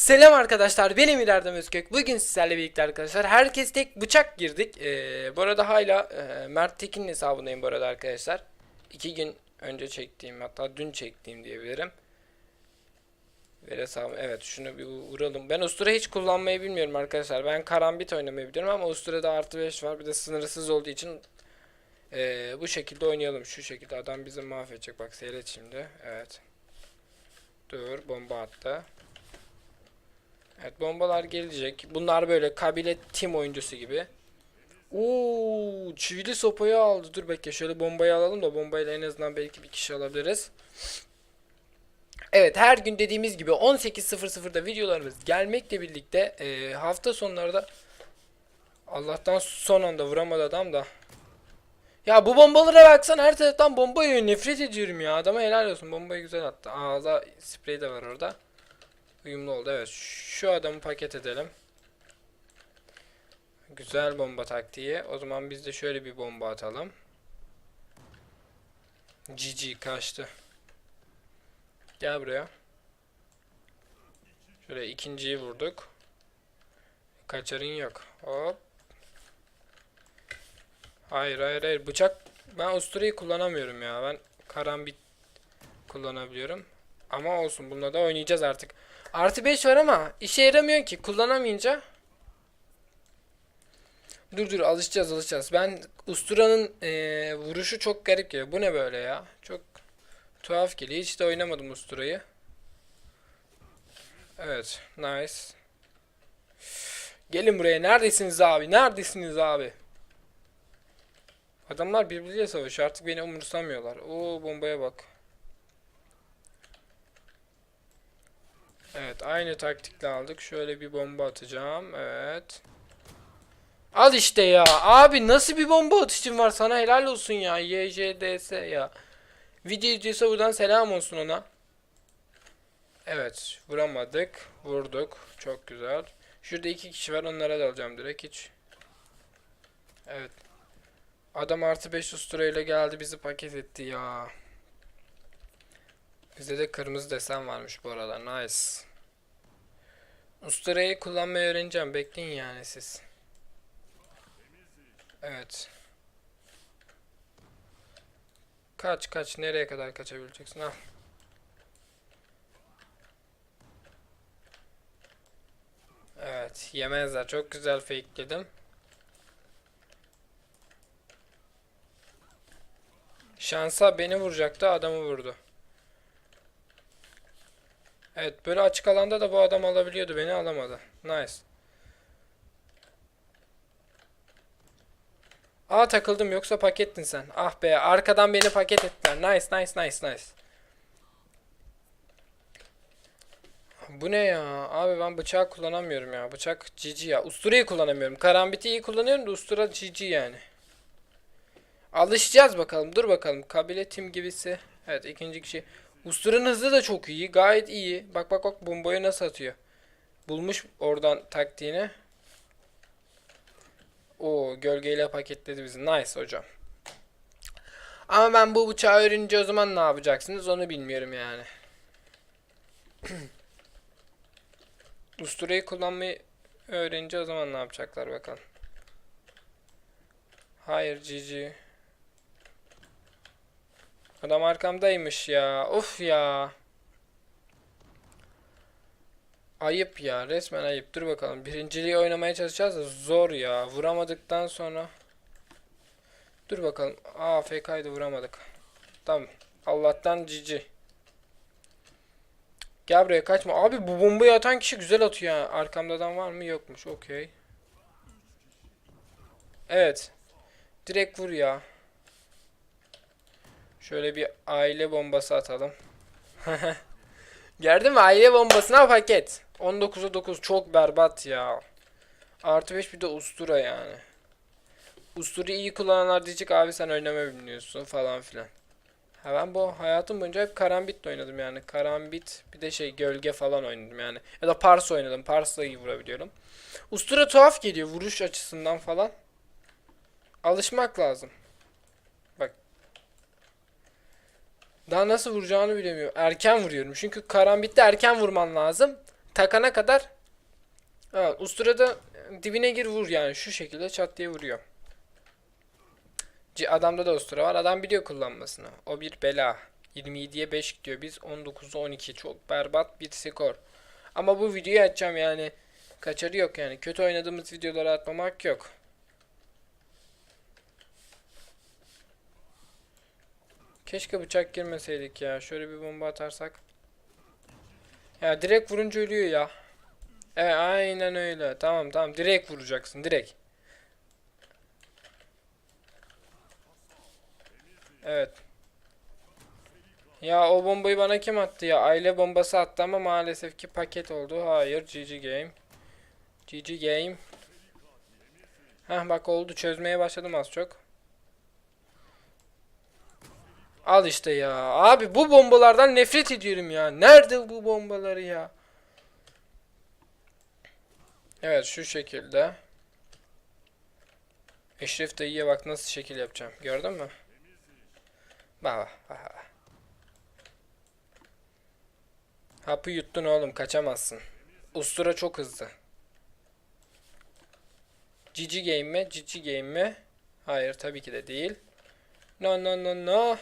Selam arkadaşlar benim İlerden Özkök. Bugün sizlerle birlikte arkadaşlar herkes tek bıçak girdik. Ee, bu arada hala e, Mert Tekin'in hesabındayım bu arada arkadaşlar. İki gün önce çektiğim hatta dün çektiğim diyebilirim. Ver hesabı evet şunu bir vuralım. Ben Ustura hiç kullanmayı bilmiyorum arkadaşlar. Ben karambit oynamayı biliyorum ama Ustura'da artı 5 var. Bir de sınırsız olduğu için e, bu şekilde oynayalım. Şu şekilde adam bizi mahvedecek. Bak seyret şimdi. Evet. Dur bomba attı. Evet bombalar gelecek. Bunlar böyle kabile tim oyuncusu gibi. Oo, çivili sopayı aldı. Dur bekle şöyle bombayı alalım da bombayla en azından belki bir kişi alabiliriz. Evet her gün dediğimiz gibi 18.00'da videolarımız gelmekle birlikte e, hafta sonları da Allah'tan son anda vuramadı adam da. Ya bu bombalara baksana her taraftan bomba yiyor. Nefret ediyorum ya. Adama helal olsun. Bombayı güzel attı. Ağza sprey de var orada. Uyumlu oldu. Evet. Şu adamı paket edelim. Güzel bomba taktiği. O zaman biz de şöyle bir bomba atalım. GG kaçtı. Gel buraya. Şöyle ikinciyi vurduk. Kaçarın yok. Hop. Hayır hayır hayır. Bıçak ben usturayı kullanamıyorum ya. Ben karambit kullanabiliyorum. Ama olsun bununla da oynayacağız artık. Artı 5 var ama işe yaramıyor ki kullanamayınca. Dur dur alışacağız alışacağız. Ben Ustura'nın eee, vuruşu çok garip geliyor. Bu ne böyle ya? Çok tuhaf geliyor. Hiç de oynamadım Ustura'yı. Evet. Nice. Gelin buraya. Neredesiniz abi? Neredesiniz abi? Adamlar birbirleriyle savaşıyor. Artık beni umursamıyorlar. Oo bombaya bak. Evet aynı taktikle aldık. Şöyle bir bomba atacağım. Evet. Al işte ya. Abi nasıl bir bomba atışın var sana helal olsun ya. YJDS ya. Video izliyorsa buradan selam olsun ona. Evet vuramadık. Vurduk. Çok güzel. Şurada iki kişi var onlara da alacağım direkt hiç. Evet. Adam artı 5 usturayla geldi bizi paket etti ya. Bizde de kırmızı desen varmış bu arada. Nice. Usturayı kullanmayı öğreneceğim. Bekleyin yani siz. Evet. Kaç kaç. Nereye kadar kaçabileceksin? Al. Evet. Yemezler. Çok güzel fakeledim. Şansa beni vuracaktı. Adamı vurdu. Evet böyle açık alanda da bu adam alabiliyordu beni alamadı. Nice. Aa takıldım yoksa pakettin sen. Ah be arkadan beni paket ettiler. Nice nice nice nice. Bu ne ya? Abi ben bıçağı kullanamıyorum ya. Bıçak GG ya. Usturayı kullanamıyorum. Karambiti iyi kullanıyorum da ustura GG yani. Alışacağız bakalım. Dur bakalım. Kabile tim gibisi. Evet ikinci kişi. Ustura'nın hızı da çok iyi. Gayet iyi. Bak bak bak bombayı nasıl atıyor. Bulmuş oradan taktiğini. O gölgeyle paketledi bizi. Nice hocam. Ama ben bu bıçağı öğrenince o zaman ne yapacaksınız onu bilmiyorum yani. Usturayı kullanmayı öğrenince o zaman ne yapacaklar bakalım. Hayır GG. Adam arkamdaymış ya. Of ya. Ayıp ya. Resmen ayıp. Dur bakalım. Birinciliği oynamaya çalışacağız da zor ya. Vuramadıktan sonra. Dur bakalım. Aa FK'ydı vuramadık. Tamam. Allah'tan cici. Gel buraya kaçma. Abi bu bombayı atan kişi güzel atıyor ya. Var mı? Yokmuş. Okey. Evet. Direkt vur ya. Şöyle bir aile bombası atalım. Gördün mü? Aile bombasına paket. 19'a 9 çok berbat ya. Artı 5 bir de ustura yani. Usturu iyi kullananlar diyecek abi sen oynama bilmiyorsun falan filan. Ha ben bu hayatım boyunca hep karambit oynadım yani. Karambit bir de şey gölge falan oynadım yani. Ya da pars oynadım. Pars'la iyi vurabiliyorum. Ustura tuhaf geliyor vuruş açısından falan. Alışmak lazım. Daha nasıl vuracağını bilemiyorum. Erken vuruyorum. Çünkü karambitte erken vurman lazım. takana kadar evet, usturada dibine gir vur yani şu şekilde çat diye vuruyor. Adamda da ustura var. Adam biliyor kullanmasını. O bir bela. 27'ye 5 gidiyor. Biz 19'a 12. Çok berbat bir skor. Ama bu videoyu açacağım yani. Kaçarı yok yani. Kötü oynadığımız videoları atmamak yok. Keşke bıçak girmeseydik ya. Şöyle bir bomba atarsak. Ya direkt vurunca ölüyor ya. Evet aynen öyle. Tamam tamam direkt vuracaksın direkt. Evet. Ya o bombayı bana kim attı ya? Aile bombası attı ama maalesef ki paket oldu. Hayır GG game. GG game. Heh bak oldu çözmeye başladım az çok. Al işte ya. Abi bu bombalardan nefret ediyorum ya. Nerede bu bombaları ya? Evet şu şekilde. Eşref dayıya bak nasıl şekil yapacağım. Gördün mü? Bak bak bak. Hapı yuttun oğlum kaçamazsın. Ustura çok hızlı. GG game mi? GG game mi? Hayır tabii ki de değil. No no no no.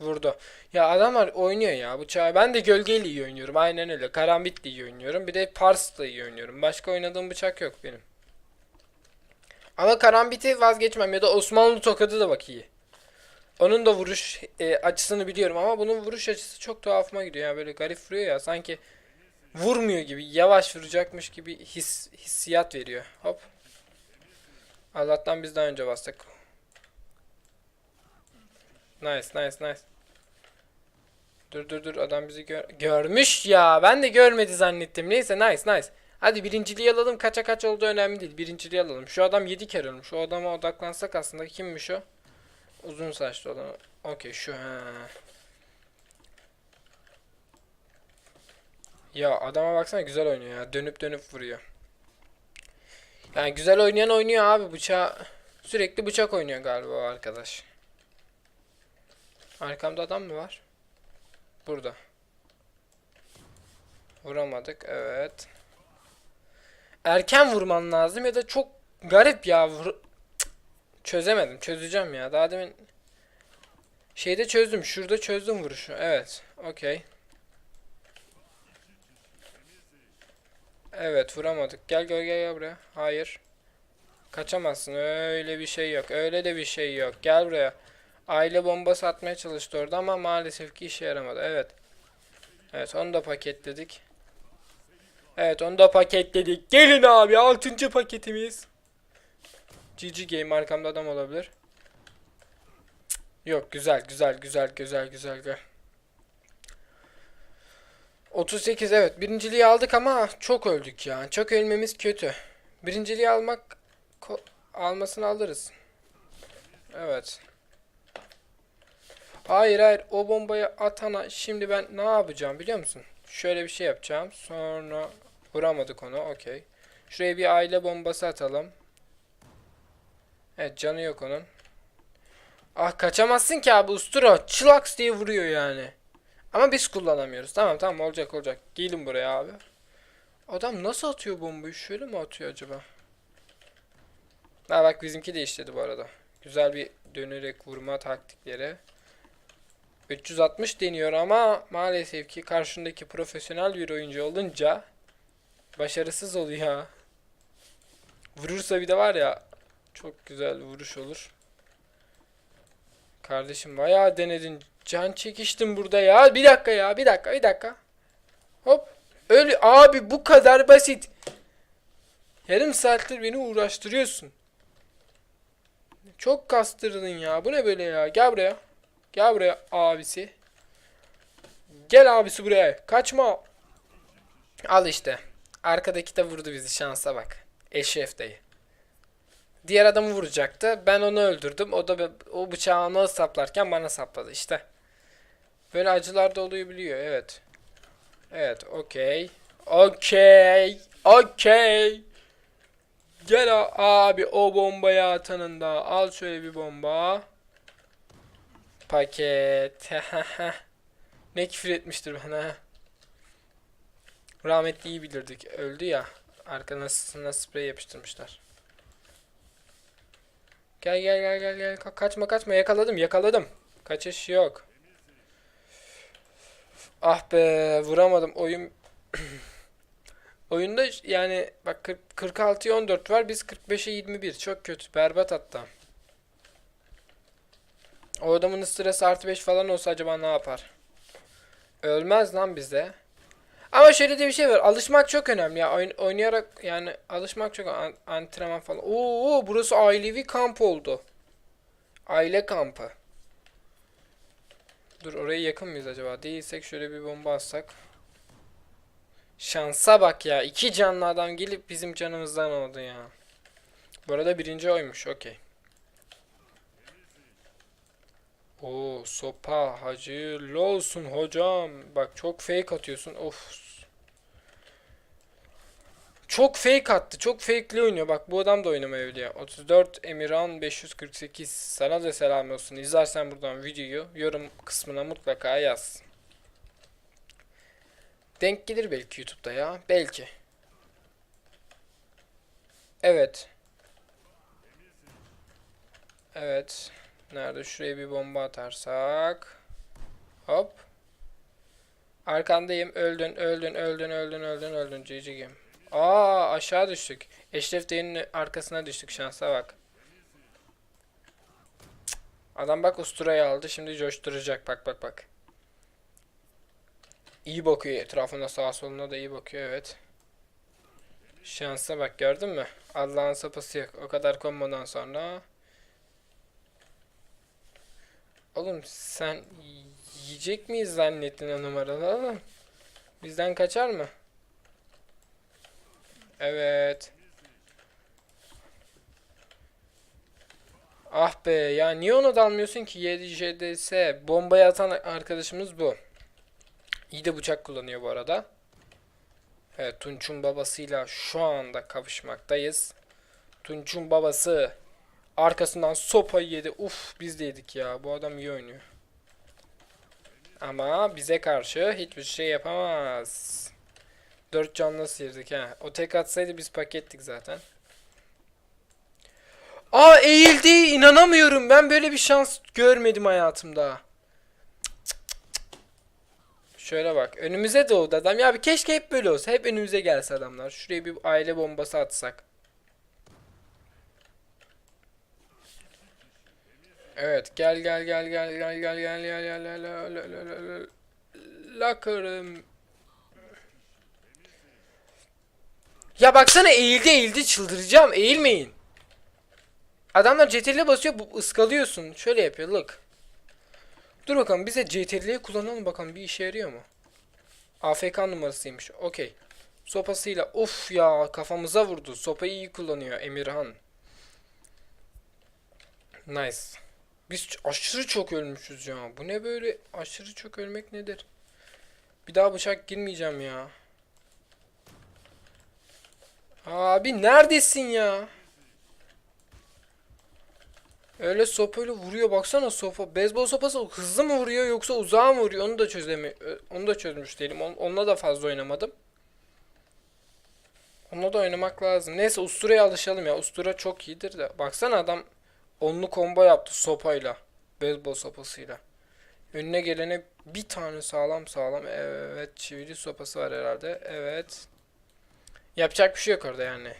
Vurdu. Ya adamlar oynuyor ya bıçağı. Ben de gölgeyle iyi oynuyorum. Aynen öyle. Karambitle iyi oynuyorum. Bir de Pars'la iyi oynuyorum. Başka oynadığım bıçak yok benim. Ama karambiti vazgeçmem ya da Osmanlı tokadı da bak iyi. Onun da vuruş e, açısını biliyorum ama bunun vuruş açısı çok tuhafıma gidiyor ya böyle garip vuruyor ya sanki vurmuyor gibi yavaş vuracakmış gibi his hissiyat veriyor. Hop. Allah'tan biz daha önce bastık. Nice nice nice. Dur dur dur adam bizi gör görmüş ya. Ben de görmedi zannettim. Neyse nice nice. Hadi birinciliği alalım. Kaça kaç olduğu önemli değil. Birinciliği alalım. Şu adam 7 kere ölmüş. O adama odaklansak aslında kimmiş o? Uzun saçlı olan. Okey şu ha. Ya adama baksana güzel oynuyor ya. Dönüp dönüp vuruyor. Yani güzel oynayan oynuyor abi. Bıçağı sürekli bıçak oynuyor galiba o arkadaş. Arkamda adam mı var? Burada. Vuramadık. Evet. Erken vurman lazım ya da çok garip ya. Vur. Çözemedim. Çözeceğim ya. Daha demin şeyde çözdüm. Şurada çözdüm vuruşu. Evet. Okey. Evet vuramadık. Gel gel gel, gel buraya. Hayır. Kaçamazsın. Öyle bir şey yok. Öyle de bir şey yok. Gel buraya. Aile bombası atmaya çalıştı orada ama maalesef ki işe yaramadı. Evet. Evet onu da paketledik. Evet onu da paketledik. Gelin abi 6. paketimiz. GG Game arkamda adam olabilir. Yok güzel güzel güzel güzel güzel güzel. 38 evet birinciliği aldık ama çok öldük ya. Çok ölmemiz kötü. Birinciliği almak almasını alırız. Evet. Hayır hayır o bombayı atana şimdi ben ne yapacağım biliyor musun? Şöyle bir şey yapacağım. Sonra vuramadık onu. Okey. Şuraya bir aile bombası atalım. Evet canı yok onun. Ah kaçamazsın ki abi ustura. Çılaks diye vuruyor yani. Ama biz kullanamıyoruz. Tamam tamam olacak olacak. Gelin buraya abi. Adam nasıl atıyor bombayı? Şöyle mi atıyor acaba? Ha bak bizimki de işledi bu arada. Güzel bir dönerek vurma taktikleri. 360 deniyor ama maalesef ki karşındaki profesyonel bir oyuncu olunca başarısız oluyor. Vurursa bir de var ya çok güzel vuruş olur. Kardeşim bayağı denedin. Can çekiştim burada ya. Bir dakika ya. Bir dakika. Bir dakika. Hop. Öyle abi bu kadar basit. Yarım saattir beni uğraştırıyorsun. Çok kastırdın ya. Bu ne böyle ya? Gel buraya. Gel buraya abisi. Gel abisi buraya. Kaçma. Al işte. Arkadaki de vurdu bizi. Şansa bak. Eşref dayı. Diğer adamı vuracaktı. Ben onu öldürdüm. O da o bıçağı ona saplarken bana sapladı işte. Böyle acılar da oluyor biliyor. Evet. Evet. Okey. Okey. Okey. Gel abi o bombayı atanın da. Al şöyle bir bomba. Paket. ne küfür etmiştir bana. Rahmetli iyi bilirdik. Öldü ya. Arkasına sprey yapıştırmışlar. Gel gel gel gel gel. Ka- kaçma kaçma yakaladım yakaladım. Kaçış yok. Ah be vuramadım. Oyun Oyunda yani bak 40 46'ya 14 var. Biz 45'e 21. Çok kötü. Berbat hatta. O adamın sırası artı 5 falan olsa acaba ne yapar? Ölmez lan bize. Ama şöyle de bir şey var. Alışmak çok önemli ya. Oyn- oynayarak yani alışmak çok an- antrenman falan. Oo burası ailevi kamp oldu. Aile kampı. Dur oraya yakın mıyız acaba? Değilsek şöyle bir bomba atsak. Şansa bak ya. İki canlı adam gelip bizim canımızdan oldu ya. Bu arada birinci oymuş. Okey. Oo sopa hayırlı olsun hocam. Bak çok fake atıyorsun. Of. Çok fake attı. Çok fake'li oynuyor. Bak bu adam da oynamaya biliyor. 34 Emirhan 548. Sana da selam olsun. İzlersen buradan videoyu yorum kısmına mutlaka yaz. Denk gelir belki YouTube'da ya. Belki. Evet. Evet. Nerede? Şuraya bir bomba atarsak. Hop. Arkandayım. Öldün, öldün, öldün, öldün, öldün, öldün. GG Aa aşağı düştük. Eşref Dayı'nın arkasına düştük şansa bak. Adam bak usturayı aldı. Şimdi coşturacak. Bak bak bak. İyi bakıyor etrafına sağa soluna da iyi bakıyor evet. Şansa bak gördün mü? Allah'ın sapası yok. O kadar kombodan sonra. Oğlum sen yiyecek miyiz zannettin o numaralı oğlum? Bizden kaçar mı? Evet. Ah be ya niye ona dalmıyorsun ki 7JDS bombayı atan arkadaşımız bu. İyi de bıçak kullanıyor bu arada. Evet Tunç'un babasıyla şu anda kavuşmaktayız. Tunç'un babası arkasından sopayı yedi. Uf biz de yedik ya. Bu adam iyi oynuyor. Ama bize karşı hiçbir şey yapamaz. 4 can nasıl yedik ha? O tek atsaydı biz pakettik zaten. Aa eğildi. inanamıyorum. Ben böyle bir şans görmedim hayatımda. Şöyle bak. Önümüze doğdu adam. Ya bir keşke hep böyle olsa. Hep önümüze gelse adamlar. Şuraya bir aile bombası atsak. Evet gel gel gel gel gel gel gel gel gel gel gel gel gel gel Lakırım. Ya baksana eğildi eğildi çıldıracağım. Eğilmeyin. Adamlar CTRL'e basıyor bu ıskalıyorsun. Şöyle yapıyor look. Dur bakalım bize CTRL'yi kullanalım bakalım bir işe yarıyor mu? AFK numarasıymış. Okey. Sopasıyla of ya kafamıza vurdu. Sopayı iyi kullanıyor Emirhan. Nice. Biz aşırı çok ölmüşüz ya. Bu ne böyle aşırı çok ölmek nedir? Bir daha bıçak girmeyeceğim ya. Abi neredesin ya? Öyle sopayla vuruyor baksana sopa. Beyzbol sopası hızlı mı vuruyor yoksa uzağa mı vuruyor onu da çözemi onu da çözmüş değilim. On, onunla da fazla oynamadım. Onunla da oynamak lazım. Neyse usturaya alışalım ya. Ustura çok iyidir de. Baksana adam onlu combo yaptı sopayla. Beyzbol sopasıyla. Önüne gelene bir tane sağlam sağlam. Evet çivili sopası var herhalde. Evet. Yapacak bir şey yok orada yani.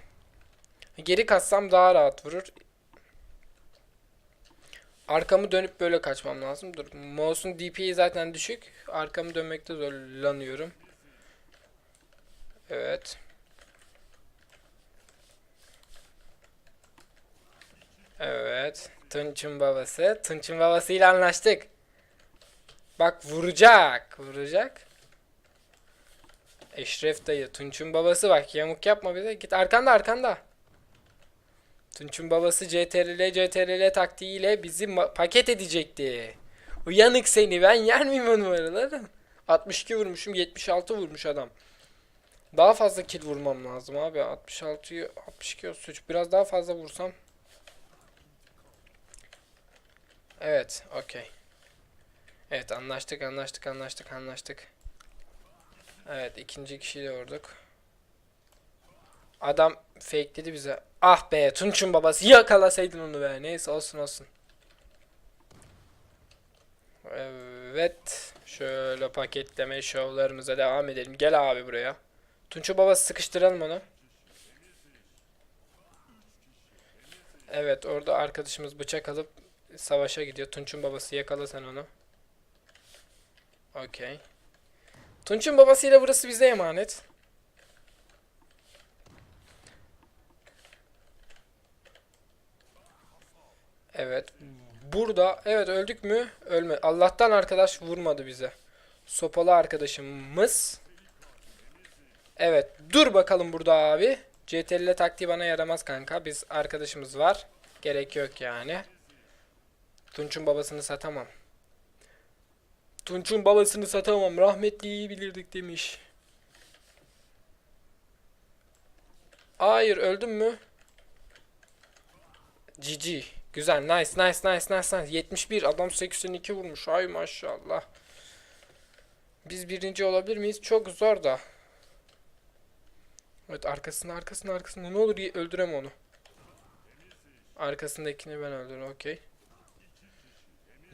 Geri kaçsam daha rahat vurur. Arkamı dönüp böyle kaçmam lazım. Dur. Mouse'un DPI zaten düşük. Arkamı dönmekte zorlanıyorum. Evet. Evet. Tunç'un babası. Tunç'un babasıyla anlaştık. Bak vuracak. Vuracak. Eşref dayı. Tunç'un babası bak. Yamuk yapma bize. Git arkanda arkanda. Tunç'un babası CTRL CTRL taktiğiyle bizi paket edecekti. Uyanık seni ben yer miyim o numaraları? 62 vurmuşum 76 vurmuş adam. Daha fazla kill vurmam lazım abi. 66'yı 62 suç. Biraz daha fazla vursam. Evet, okey. Evet, anlaştık, anlaştık, anlaştık, anlaştık. Evet ikinci kişiyi de vurduk. Adam fakeledi bize. Ah be Tunç'un babası yakalasaydın onu be. Neyse olsun olsun. Evet. Şöyle paketleme şovlarımıza devam edelim. Gel abi buraya. Tunç'un babası sıkıştıralım onu. Evet orada arkadaşımız bıçak alıp savaşa gidiyor. Tunç'un babası yakala sen onu. Okey. Tunç'un babasıyla burası bize emanet. Evet. Burada evet öldük mü? Ölme. Allah'tan arkadaş vurmadı bize. Sopalı arkadaşımız. Evet. Dur bakalım burada abi. CTRL taktiği bana yaramaz kanka. Biz arkadaşımız var. Gerek yok yani. Tunç'un babasını satamam. Tunç'un babasını satamam. Rahmetliyi bilirdik demiş. Hayır öldün mü? GG. Güzel. Nice nice nice nice nice. 71 adam 82 vurmuş. Ay maşallah. Biz birinci olabilir miyiz? Çok zor da. Evet arkasında arkasında arkasında. Ne olur öldürem onu. Arkasındakini ben öldürürüm. Okey.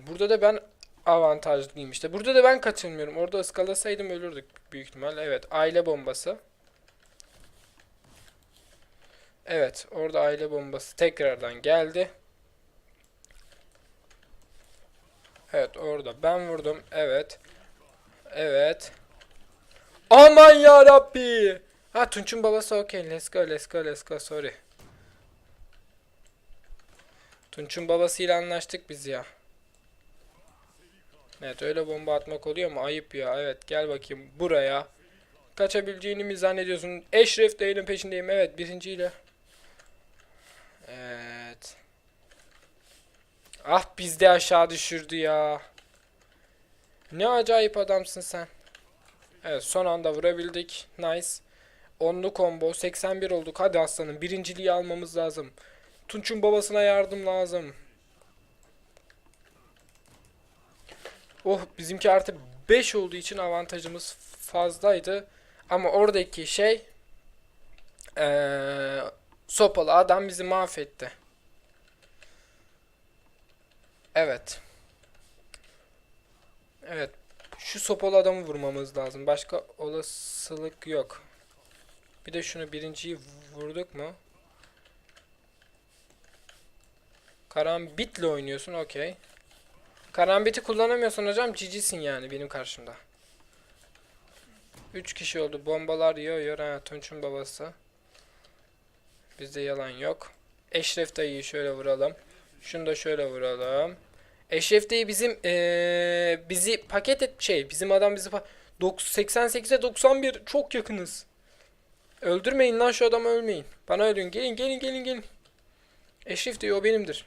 Burada da ben avantajlıyım işte. Burada da ben kaçırmıyorum. Orada ıskalasaydım ölürdük büyük ihtimal. Evet aile bombası. Evet orada aile bombası tekrardan geldi. Evet orada ben vurdum. Evet. Evet. Aman ya Rabbi. Ha Tunç'un babası okey. Let's go let's go let's go sorry. Tunç'un babasıyla anlaştık biz ya. Evet öyle bomba atmak oluyor mu? Ayıp ya. Evet gel bakayım buraya. Kaçabileceğini mi zannediyorsun? Eşref değilim peşindeyim. Evet birinciyle. Evet. Ah bizde aşağı düşürdü ya. Ne acayip adamsın sen. Evet son anda vurabildik. Nice. Onlu combo. 81 olduk. Hadi aslanım. Birinciliği almamız lazım. Tunç'un babasına yardım lazım. Oh bizimki artı 5 olduğu için avantajımız fazlaydı. Ama oradaki şey eee sopalı adam bizi mahvetti. Evet. Evet. Şu sopalı adamı vurmamız lazım. Başka olasılık yok. Bir de şunu birinciyi vurduk mu? Karambitle oynuyorsun. Okey. Karambiti kullanamıyorsun hocam. Cicisin yani benim karşımda. 3 kişi oldu. Bombalar yiyor. Ha, Tunç'un babası. Bizde yalan yok. Eşref dayıyı şöyle vuralım. Şunu da şöyle vuralım. Eşref dayı bizim eee, bizi paket et şey bizim adam bizi pa- dok- 88'e 91 çok yakınız. Öldürmeyin lan şu adamı ölmeyin. Bana ölün. Gelin gelin gelin gelin. Eşref dayı o benimdir.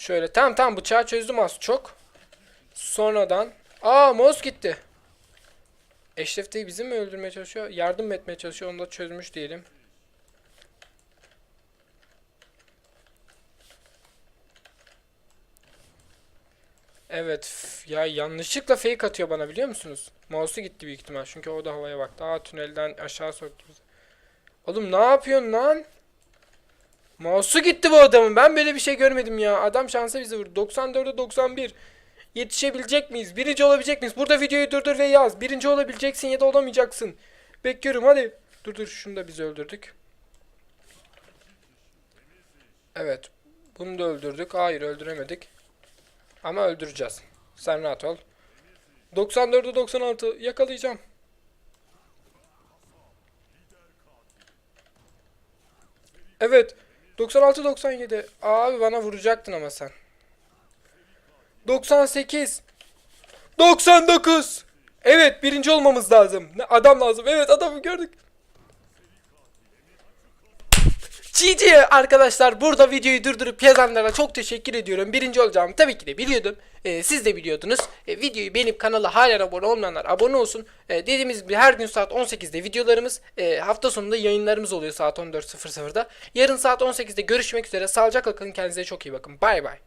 Şöyle tamam tamam bıçağı çözdüm az çok. Sonradan aa mouse gitti. Eşref dayı bizi mi öldürmeye çalışıyor? Yardım etmeye çalışıyor? Onu da çözmüş diyelim. Evet ya yanlışlıkla fake atıyor bana biliyor musunuz? Mouse'u gitti büyük ihtimal çünkü o da havaya baktı. Aa tünelden aşağı soktu bizi. Oğlum ne yapıyorsun lan? Mouse'u gitti bu adamın. Ben böyle bir şey görmedim ya. Adam şansa bizi vurdu. 94'e 91. Yetişebilecek miyiz? Birinci olabilecek miyiz? Burada videoyu durdur ve yaz. Birinci olabileceksin ya da olamayacaksın. Bekliyorum hadi. Dur dur şunu da biz öldürdük. Evet. Bunu da öldürdük. Hayır öldüremedik. Ama öldüreceğiz. Sen rahat ol. 94'e 96 yakalayacağım. Evet. 96 97. Abi bana vuracaktın ama sen. 98. 99. Evet birinci olmamız lazım. Adam lazım. Evet adamı gördük. GG arkadaşlar burada videoyu durdurup yazanlara çok teşekkür ediyorum. Birinci olacağımı tabii ki de biliyordum. Ee, siz de biliyordunuz. Ee, videoyu beğenip kanala hala abone olmayanlar abone olsun. Ee, dediğimiz gibi her gün saat 18'de videolarımız, e, hafta sonunda yayınlarımız oluyor saat 14.00'da. Yarın saat 18'de görüşmek üzere. Sağlıcakla kalın kendinize çok iyi bakın. Bay bay.